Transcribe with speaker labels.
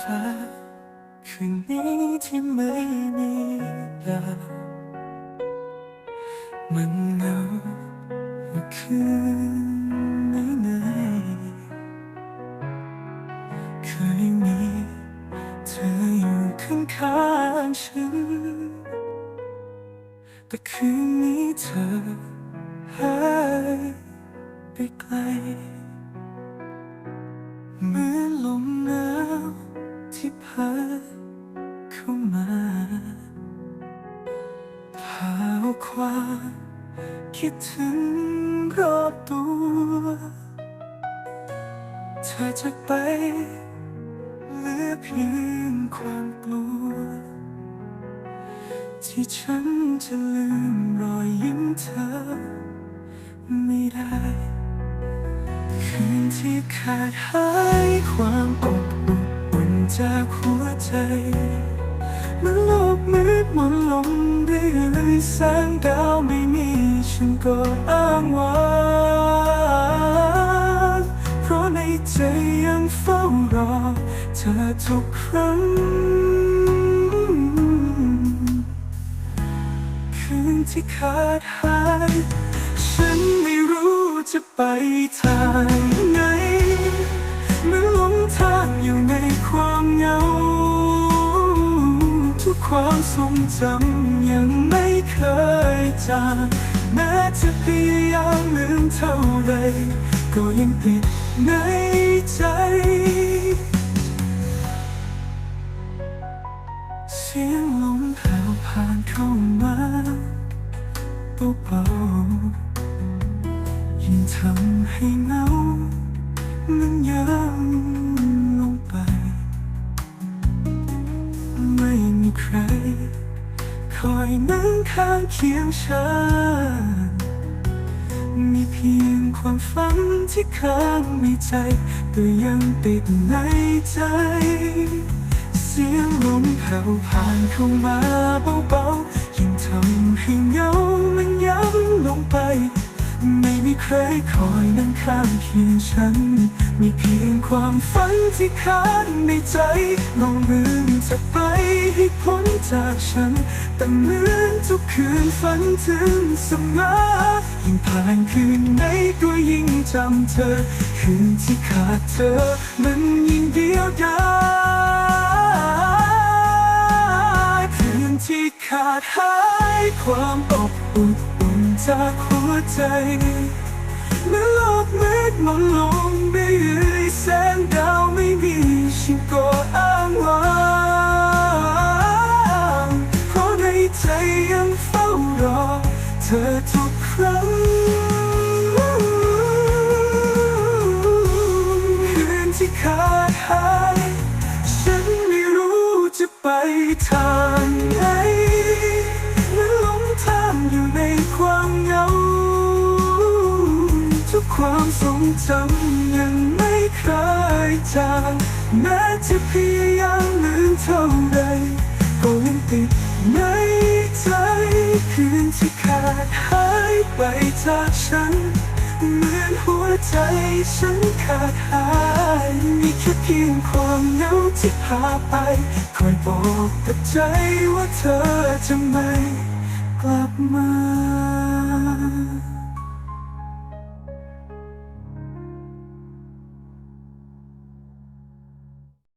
Speaker 1: ฟ้า คืนนี้ที่ไม่มีดาวมันเหงาเมื่อคืนไหนๆเคยมีเธออยู่ข้างๆฉัน แต่คืนนี้เธอหายไปไกล คิดถึงรอบตัว เธอจากไปเหลือเพียงความกลัว ที่ฉันจะลืมรอยยิ้มเธอ ไม่ได้ คืนที่ขาดหายความอบอุ่นจากหัวใจเมื่อโลกมืดมนลงเรื่อยแสงดาวม่มี ฉันก็อ้างว้างเพราะในใจยังเฝ้ารอเธอทุกครั้ง คืนที่ขาดหาย ฉันไม่รู้จะไปทางไหนเมื่อหลงทางอยู่ในความเหงา ทุกความทรงจำยังไม่เคยจาง แม้จะพยายามลืมเท่าไรก็ยังติดในใจเสียงลมแผ่วผ่านเข้ามาเบาๆยิ่งทำให้เหงามันยัง นั่งข้างเคียงฉัน มีเพียงความฝันที่ค้างในใจก็ยังติดในใจ เสียงลมแผ่วผ่านเข้ามาเบาๆยิ่งทำให้เหงามันย้ำลงไป ไม่มีใครคอยนั่งข้างเคียงฉัน มีเพียงความฝันที่ค้างในใจลองมือจะไป พ้นจากฉัน แต่เหมือนทุกคืนฝันถึงเสมอยิ่งผ่านคืนไหนก็ยิ่งจำเธอ คืนที่ขาดเธอ มันยิ่งเดียวดายคืนที่ขาดหายความอบอุ่นจากหัวใจเมื่อโลกมืดมนลงไปเรื่อแสงดาวไม่มีฉันก็ คืนที่ขาดหาย ฉันไม่รู้จะไปทางไหนเมื่อหลงทางอยู่ในความเหงา ทุกความทรงจำยังไม่เคยจางแม้จะพยายามลืมเท่าไรก็ยังติดในใจคืนที่ขาดหาย ไปจากฉัน เหมือนหัวใจฉันขาดหาย มีแค่เพียงความเหงาที่พาไป คอยบอกกับใจว่าเธอจะไม่กลับมา